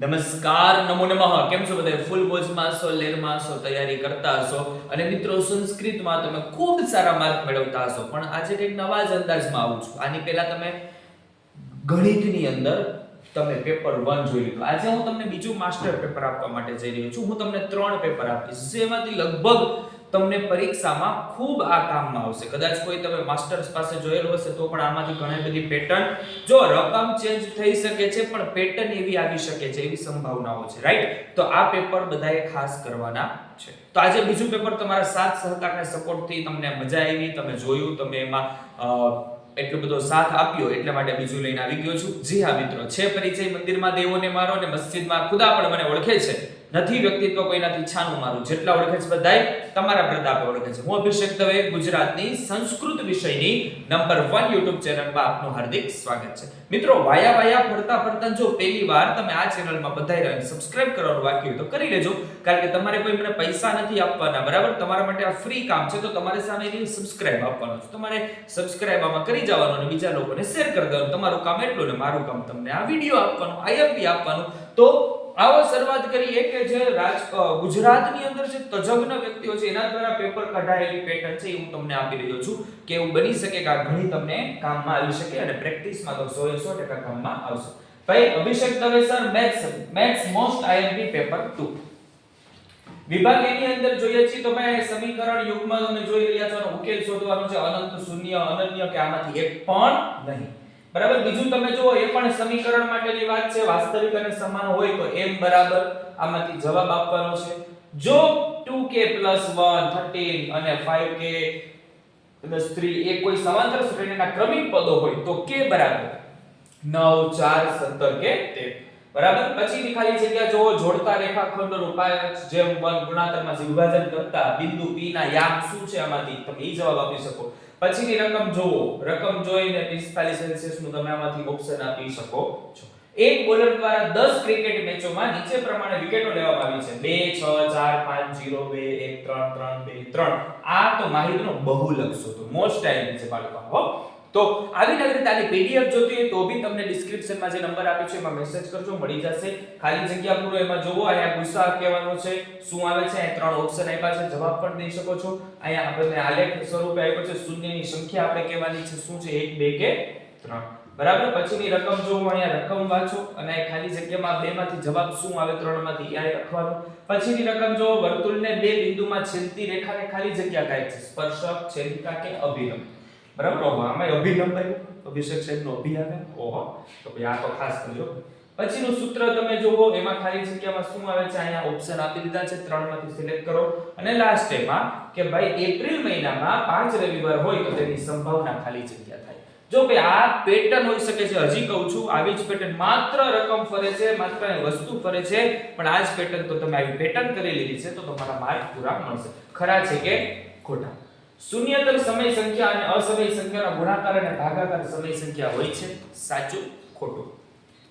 નમસ્કાર, નમો નમઃ. કેમ છો બધા? ફૂલ મોજમાં છો, લેરમાં છો, તૈયારી કરતા હશો અને મિત્રો, સંસ્કૃતમાં તમે ખૂબ સારા માર્ક મેળવતા હશો. પણ આજે કંઈક નવા જ અંદાજમાં આવું છું. આની પહેલા તમે ગણિતની અંદર તમે પેપર વન જોઈ લીધું. આજે હું તમને બીજું માસ્ટર પેપર આપવા માટે જઈ રહ્યો છું. હું તમને ત્રણ પેપર આપીશ, જેમાંથી લગભગ તમને પરીક્ષામાં ખૂબ આ કામમાં આવશે. કદાચ કોઈ તમે માસ્ટર્સ પાસે જોયેલું હશે તો પણ આમાંથી ઘણી બધી પેટર્ન જો રકમ ચેન્જ થઈ શકે છે, પણ પેટર્ન એવી આવી શકે છે, એવી સંભાવનાઓ છે. રાઈટ તો આ પેપર બધાએ ખાસ કરવાના છે. તો આજે બીજું પેપર તમારા સાથ સહકારના સપોર્ટથી તમને મજા આવી, તમે જોયું, તમે એમાં એટલો બધો સાથ આપ્યો એટલા માટે બીજું લઈને આવી ગયો છું. જી હા મિત્રો, છે પરિચય મંદિરમાં દેવોને મારો અને મસ્જિદમાં ખુદા પણ મને ઓળખે છે. નથી વ્યક્તિત્વ કોઈનાથી છાનું મારું. જેટલા ઓળખે છે બધાય તમારા પ્રતાપે ઓળખે છે. હું અભિષેક દવે, ગુજરાતની સંસ્કૃત વિષયની નંબર વન યુટ્યુબ ચેનલમાં આપનું હાર્દિક સ્વાગત છે. મિત્રો, વાયા વાયા, ફરતા ફરતા જો પહેલી વાર તમે આ ચેનલમાં બધાય રહીને સબસ્ક્રાઇબ કરવાનું બાકી હોય તો કરી લેજો. કારણ કે તમારે કોઈ મને પૈસા નથી આપવાના, બરાબર? તમારા માટે આ ફ્રી કામ છે, તો તમારે સામે સબસ્ક્રાઇબ આપવાનું છે. તમારે સબસ્ક્રાઇબ આમાં કરી જવાનું અને બીજા લોકોને શેર કરી દેવાનું. તમારું કામ એટલું ને મારું કામ તમને આ વીડિયો આપવાનું આઈએમપી આપવાનું. તો આવો શરૂઆત કરીએ કે જે રાજ ગુજરાતની અંદર જે તજજ્ઞ વ્યક્તિઓ છે, એના દ્વારા પેપર કઢાયેલી પેટર્ન છે એ હું તમને આપી રહ્યો છું કે એવું બની શકે કે આ ઘણી તમને કામમાં આવી શકે અને પ્રેક્ટિસમાં તો 100 એ 100% કામમાં આવશે. ભાઈ, Abhishek Dave sir maths maths most IMP paper 2 વિભાગ એની અંદર જોઈએ છીએ તો ભાઈ, સમીકરણ યુગમાં તમે જોઈ રહ્યા છો અને ઉકેલ શોધવાનો છે અનંત, શૂન્ય, અનન્ય કે આમાંથી એક પણ નહીં. બરાબર? બીજું તમે જુઓ, એ પણ સમીકરણ માટેની વાત છે. વાસ્તવિક અને સમાન હોય તો m બરાબર. આમાંથી જવાબ આપવાનો છે. જો 2k 1 13 અને 5k પ્લસ 3 એ કોઈ સમાંતર શ્રેણીના ક્રમિક પદો હોય તો k બરાબર? 9 4 17 કે 13 બરાબર? પછીની ખાલી જગ્યા જોવો જોડતા રેખાખંડોનું પાયચ જેમ, વન જે વિભાજન કરતા બિંદુ p ના યામ શું છે આમાંથી? તમે ઈ જવાબ આપી શકો. પછીની રકમ જોવો રકમ જોઈને 45 સેલ્સિયસનું તમે આમાંથી ઓપ્શન આપી શકો છો. એક બોલર દ્વારા 10 ક્રિકેટ મેચોમાં નીચે પ્રમાણે વિકેટો લેવામાં આવી છે. 2 6 4 5 0 2 1 3 3 2 3 આ તો માહિતીનો બહુલક શોધો. મોસ્ટ ટાઈમ છે બાળકો. હો. તો આવી જ રીતે આની પીડીએફ જોતી હોય તો બી તમને ડિસ્ક્રિપ્શનમાં જે નંબર આપ્યો છે, એમાં મેસેજ કરજો, મળી જશે. ખાલી જગ્યા પૂરો એમાં જોવો. અહીંયા ગુસ્સા કહેવાનો છે. શું આવે છે? અહીંયા ત્રણ ઓપ્શન આપ્યા છે. જવાબ પણ દઈ શકો છો. અહીંયા આપણને આલેખ સ્વરૂપે આપ્યો છે. શૂન્યની સંખ્યા આપણે કહેવાની છે. શું છે? 1 2 કે 3 બરાબર? પછીની રકમ જોવો. અહીંયા રકમ વાંચો. અને અહીં ખાલી જગ્યામાં બેમાંથી જવાબ શું આવે? ત્રણમાંથી એ લખવાનો. પછીની રકમ જોવો. વર્તુળને બે બિંદુમાં છેદતી રેખાને ખાલી જગ્યા કહે છે. સ્પર્શક છેદિકા કે અભિલંબ બરાબર? ઓહો, આમાં આવ્યું. અભિષેક સાહેબ નો અભિ આવે. ઓહો, તો ભાઈ આ તો ખાસ કરજો. પછીનું સૂત્ર તમે જુઓ એમાં ખાલી જગ્યામાં શું આવે છે? અહીંયા ઓપ્શન આપી દીધા છે, ત્રણમાંથી સિલેક્ટ કરો. અને લાસ્ટ એમાં કે ભાઈ, એપ્રિલ મહિનામાં પાંચ રવિવાર હોય તો તેની સંભાવના ખાલી જગ્યા થાય. જો ભાઈ આ પેટર્ન હોઈ શકે છે, હજી કહું છું, આવી જ પેટર્ન માત્ર રકમ ફરે છે, માત્ર વસ્તુ ફરે છે, પણ આ જ પેટર્ન તો તમે આવી પેટર્ન કરી લીધી છે, તો તમારા માર્ક પૂરા મળશે. ખરા છે કે ખોટા? શૂન્યતર સમય સંખ્યા અને અસમય સંખ્યાનો ગુણાકાર અને ભાગાકાર સમય સંખ્યા હોય છે. સાચું, ખોટું.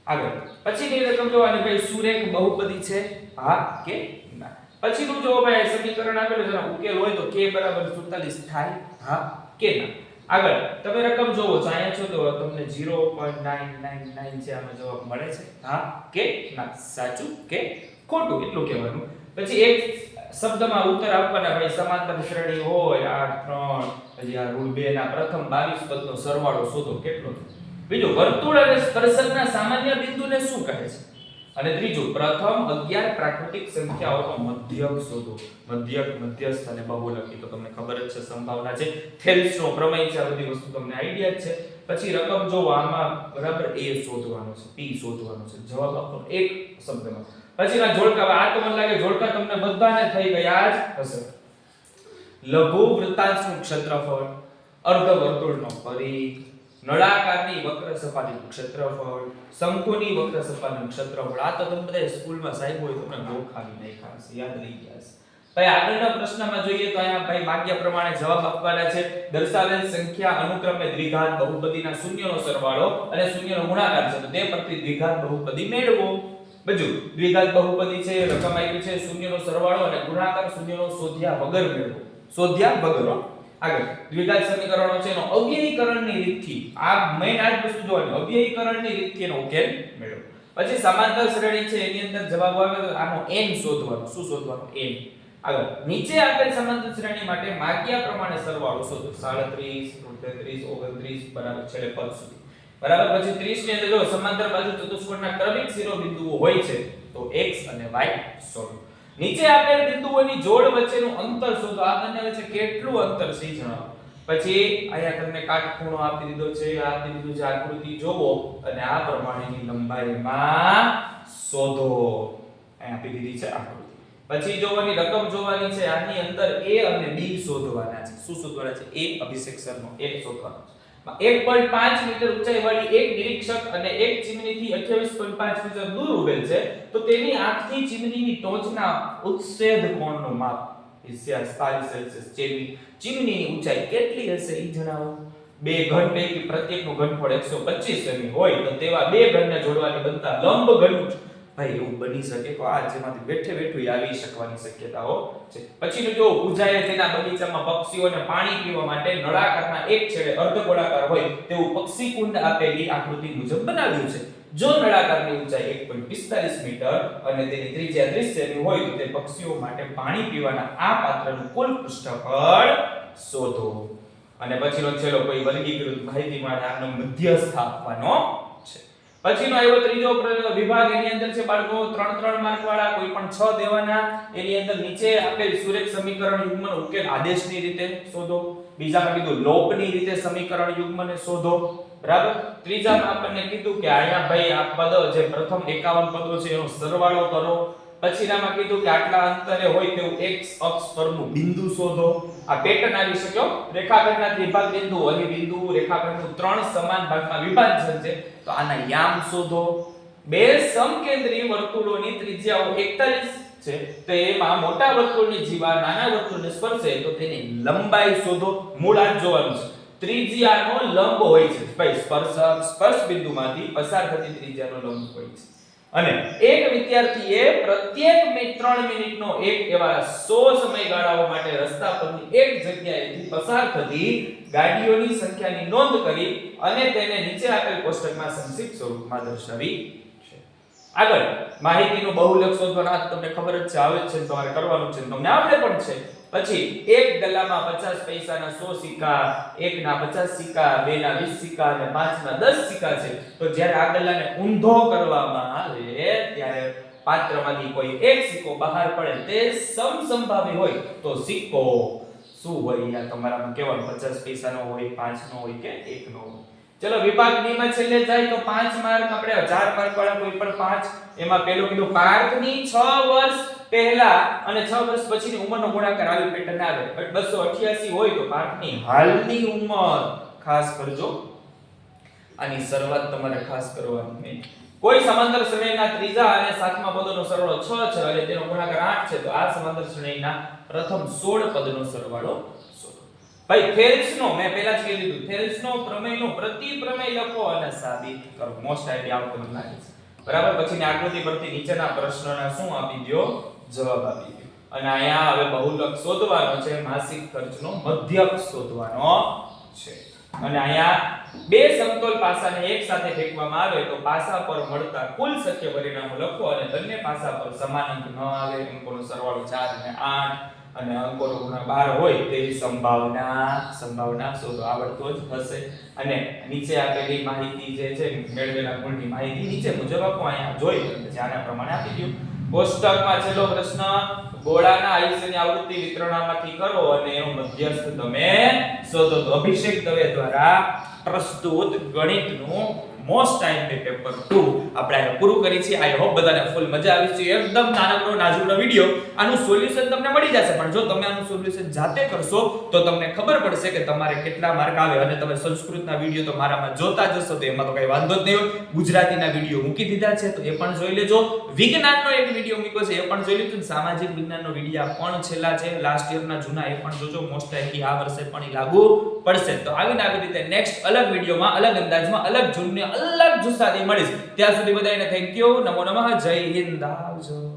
આગળ. પછીની રકમ જોવાની ભાઈ સુરેખ બહુપદી છે. હા, કે ના. પછીનું જો ભાઈ સમીકરણ આપેલું છે ઉકેલ હોય તો k બરાબર 47 થાય. હા, કે ના. આગળ. તમે રકમ જોવો છો, અહીંયા છો તો તમને 0.999 છે આમાં જવાબ મળે છે. હા, કે ના. સાચું કે ખોટું, એટલું કહેવાનું. પછી એક શબ્દમાં ઉત્તર આપવાના ભાઈ સમાંતર શ્રેણી હોય આ ત્રણ, પછી આ રૂલ બે ના પ્રથમ 22 પદનો સરવાળો શોધો, કેટલો? થાય બીજું, વર્તુળ અને સ્પર્શકના સામાન્ય બિંદુને શું કહે છે? અને ત્રીજું, પ્રથમ 11 પ્રાકૃતિક સંખ્યાઓનો મધ્યક શોધો. મધ્યક, મધ્યસ્થ અને બહુલકી, તો તમને ખબર જ છે, સંભાવના છે. થેલ્સનો પ્રમેય છે, આ બધી વસ્તુ તમને આઈડિયા છે. પછી રકમ જો આમાં બરાબર a શોધવાનો છે p શોધવાનો છે. જવાબ આપો, એક શબ્દમાં. પછીના જોડકા આ તો મને લાગે જોડકા તમને બધાને થઈ ગયા જ હશે. લઘુ વૃત્તાંશનું ક્ષેત્રફળ અર્ધ વર્તુળનો પરિઘ, નળાકારની વક્ર સપાટીનું ક્ષેત્રફળ, શંકુની વક્ર સપાટીનું ક્ષેત્રફળ. આ તો તમે બધા સ્કૂલમાં સાહેબ હોય, તમને ગોખાવી નાખ્યા હશે, યાદ રહી ગયા હશે. ભાઈ આગળના પ્રશ્નમાં જોઈએ તો અહીંયા ભાઈ વાક્ય પ્રમાણે જવાબ આપવાના છે. દર્શાવેલ સંખ્યા અનુક્રમે દ્વિઘાત બહુપદીના શૂન્યનો સરવાળો અને શૂન્યનો ગુણાકાર છે. તો તે પરથી દ્વિઘાત બહુપદી મેળવો. બીજું, દ્વિઘાત બહુપદી છે, રકમ આપી છે, શૂન્યનો સરવાળો અને ગુણાકાર શૂન્યનો શોધ્યા વગર મેળવો. શોધ્યા વગર આગળ, દ્વિઘાત સમીકરણો છે એનો અવ્યયીકરણની રીતથી, આ મેઈન આ વસ્તુ જોવાની, અવ્યયીકરણની રીતથી એનો ઉકેલ મેળવો. પછી સમાંતર શ્રેણી છે, એની અંદર જવાબ આવે તો આનો n શોધવાનો, શું શોધવાનો? n. આગળ, નીચે આપેલ સમાંતર શ્રેણી માટે માગ્યા પ્રમાણે સરવાળો શોધો. 37 33 29 બરાબર, છેલ્લે પદ સુધી. બરાબર? પછી 30 ની અંદર જો સમાંતર બાજુ ચતુષ્કોણના ક્રમિક શિરોબિંદુઓ હોય છે, તો x અને y શોધો. નીચે આપેલ બિંદુઓની જોડ વચ્ચેનું અંતર શોધો. આ બંને વચ્ચે કેટલું અંતર છે જણાવો. પછી અહીંયા તમને કાટખૂણો આપી દીધો છે. આ બિંદુ છે આકૃતિ જોવો અને આ પ્રમાણેની લંબાઈમાં શોધો. આપી દીધી છે આકૃતિ. પછી જોવાની રકમ જોવાની છે. આની અંદર a અને b શોધવાના છે. શું શોધવાના છે? A અભિષેક સરનો a શોધવાનો છે. 1.5 મીટર ઊંચાઈ વાળી એક નિરીક્ષક અને એક ચીમનીથી 28.5 મીટર દૂર ઉભેલ છે, તો તેની આંખથી ચીમનીની ટોચના ઉત્સેદ કોણનું માપ 47 સેલ્સિયસ ચીમની ચીમનીની ઊંચાઈ કેટલી હશે એ જણાવો? બે ઘન પૈકી પ્રત્યેકનું ઘનફળ 125 સેમી હોય, તો તેવા બે ઘનને જોડવાની બનતા લંબ ઘન ભાઈ, એવું બની શકે તો આ જેમાંથી બેઠે બેઠું આવી શકવાની શક્યતાઓ છે. પછીનું જો પૂજાએ તેના બગીચામાં પક્ષીઓને પાણી પીવા માટે નળાકારના એક છેડે અર્ધ ગોળાકાર હોય તેવું પક્ષી કુંડ આપેલી આકૃતિ મુજબ બનાવ્યું છે. જો નળાકારની ઊંચાઈ 1.45 મીટર અને તેની ત્રિજ્યા 30 સેમી હોય તો તે પક્ષીઓ માટે પાણી પીવાના આ પાત્રનું કુલ પૃષ્ઠફળ શોધો. અને પછીનો છેલ્લો કોઈ વર્ગીકૃત માહિતી માટે આનો મધ્યસ્થ આપવાનો છે પછીનો આવ્યો ત્રીજો વિભાગ, એની અંદર છે બાળકો ત્રણ ત્રણ માર્ક વાળા કોઈ પણ 6 દેવાના, એની અંદર નીચે આપેલ સુરેખ સમીકરણ યુગ્મનો ઉકેલ આદેશની રીતે શોધો. બીજામાં કીધું લોપની રીતે સમીકરણ યુગ્મને શોધો. બરાબર? ત્રીજામાં આપણને કીધું કે અહીંયા ભાઈ આ પદ જે પ્રથમ 51 પદો છે એનો સરવાળો કરો. પછીનામાં કીધું કે આટલા અંતરે હોય તેવું x અક્ષ પરનું બિંદુ શોધો. આ પેટર્ન આવી શક્યો રેખાખંડના દ્વિભાગ બિંદુ અહીં બિંદુ રેખાખંડનું ત્રણ સમાન ભાગમાં વિભાજન છે. તો આના યામ શોધો. બે સમકેન્દ્રી વર્તુળોની ત્રિજ્યાઓ 41 છે. તો એમાં મોટા વર્તુળની જીવા નાના વર્તુળને સ્પર્શે તો તેની લંબાઈ શોધો. મૂળ આ જોવાનું છે. ત્રિજ્યાનો લંબ હોય છે. ભાઈ સ્પર્શક સ્પર્શ બિંદુમાંથી પસાર થતી ત્રિજ્યાનો લંબ હોય છે. અને એક વિદ્યાર્થીએ પ્રત્યેક 3 મિનિટનો એક એવા 100 સમયગાળાઓ માટે રસ્તા પરની એક જગ્યાએથી પસાર થતી ગાડીઓની સંખ્યાની નોંધ કરી અને તેને નીચે આપેલ કોષ્ટકમાં સંક્ષિપ્ત સ્વરૂપમાં દર્શાવી છે. આગળ, માહિતીનું બહુલક આ તમને ખબર જ છે, આવે જ છે તમારે કરવાનું છે તમને આવડે પણ છે. પછી એક ડલ્લામાં 50 પૈસાના 100 સિક્કા, એકના 50 સિક્કા, બેના 20 સિક્કા અને પાંચના 10 સિક્કા છે. તો જ્યારે આ ડલ્લાને ઊંધો કરવામાં આવે, ત્યારે પાત્રમાંથી કોઈ એક સિક્કો બહાર પડે તે સમસંભાવી હોય, તો સિક્કો શું હોય આ તમારામાં? કેવાનું 50 પૈસાનો હોય 5 નો હોય કે 1 નો હોય? ચલો, વિભાગ ડી માં છેલ્લે જાય તો 5 માર્ક આપણે 1000 માર્ક વાળા કોઈ પણ 5 એમાં પેલું કીધું પાર્થની 6 વર્ષ પહેલા અને 6 વર્ષ પછીની ઉંમરનો ગુણાકાર આવી પેટર્ન આવે. બટ 288 હોય તો પાર્થની હાલની ઉંમર ખાસ કરજો. આની શરૂઆત તમારે ખાસ કરવાની નહીં કોઈ સમાંતર શ્રેણીના ત્રીજા અને સાતમા પદોનો સરવાળો 6 છે, અને તેનો ગુણાકાર 8 છે, તો આ સમાંતર શ્રેણીના પ્રથમ 16 પદનો સરવાળો ભાઈ થેલ્સનો મેં પહેલા જ કહી દીધું થેલ્સનો પ્રમેયનો પ્રતિ પ્રમેય લખો અને સાબિત કરો. મોસ્ટ આવતો મને લાગે છે. બરાબર? પછીની આકૃતિ પરથી નીચેના પ્રશ્નોના શું આપી દો જવાબ આપી દો અને અહીંયા હવે બહુલક શોધવાનો છે, માસિક ખર્ચનો મધ્યક શોધવાનો છે. અને અહીંયા બે સમતોલ પાસાને એક સાથે ફેંકવામાં આવે તો પાસા પર મળતા કુલ શક્ય પરિણામો લખો અને બંને પાસા પર સમાન અંક ન આવે. અંકોનો સરવાળો 4 અને 8 અને અંકોનો ગુણાકાર 12 હોય તેવી સંભાવના સંભાવના શોધો. આવડતો જ હશે. અને નીચે આપેલી માહિતી જે છે, મેળવેલા ગુણની માહિતી નીચે મુજબ આપો. અહીંયા જોઈ આના પ્રમાણે આપી દઉં. કોષ્ટકમાં છેલ્લો પ્રશ્ન, ગોળાના આયુષ્યની આવૃત્તિ વિતરણમાંથી કરો અને એનો મધ્યસ્થ તમે શોધો. તો અભિષેક દવે દ્વારા પ્રસ્તુત ગણિતનું મોસ્ટ ટાઈમ પેપર 2 આપણે આને પૂરું કરી છે. આઈ હોપ બધાને ફૂલ મજા આવી છે. એકદમ નાનકડો, નાજુકડો વિડિયો આનું સોલ્યુશન તમને મળી જશે. પણ જો તમે આનું સોલ્યુશન જાતે કરશો, તો તમને ખબર પડશે કે તમારે કેટલા માર્ક આવે અને તમે સંસ્કૃતના વિડિયો તો મારામાં જોતા જશો તો એમાં તો કઈ વાંધો જ નહીં હોય. ગુજરાતીના વિડિયો મૂકી દીધા છે, તો એ પણ જોઈ લેજો. વિજ્ઞાનનો એક વિડિયો મૂક્યો છે, એ પણ જોઈ લેજો સામાજિક વિજ્ઞાનનો વિડિયો પણ છેલ્લા છે. લાસ્ટ યરના જૂના એ પણ જોજો. મોસ્ટ ટાઈમલી આ વર્ષે પણ લાગુ પડશે. તો આવીને આવી રીતે નેક્સ્ટ અલગ વિડિયોમાં અલગ અંદાજમાં, અલગ જૂનને અલગ જુસ્સાથી મળીશ. ત્યાં સુધી બધાને થેન્ક યુ નમો નમઃ. જય હિન્દ. આવજો.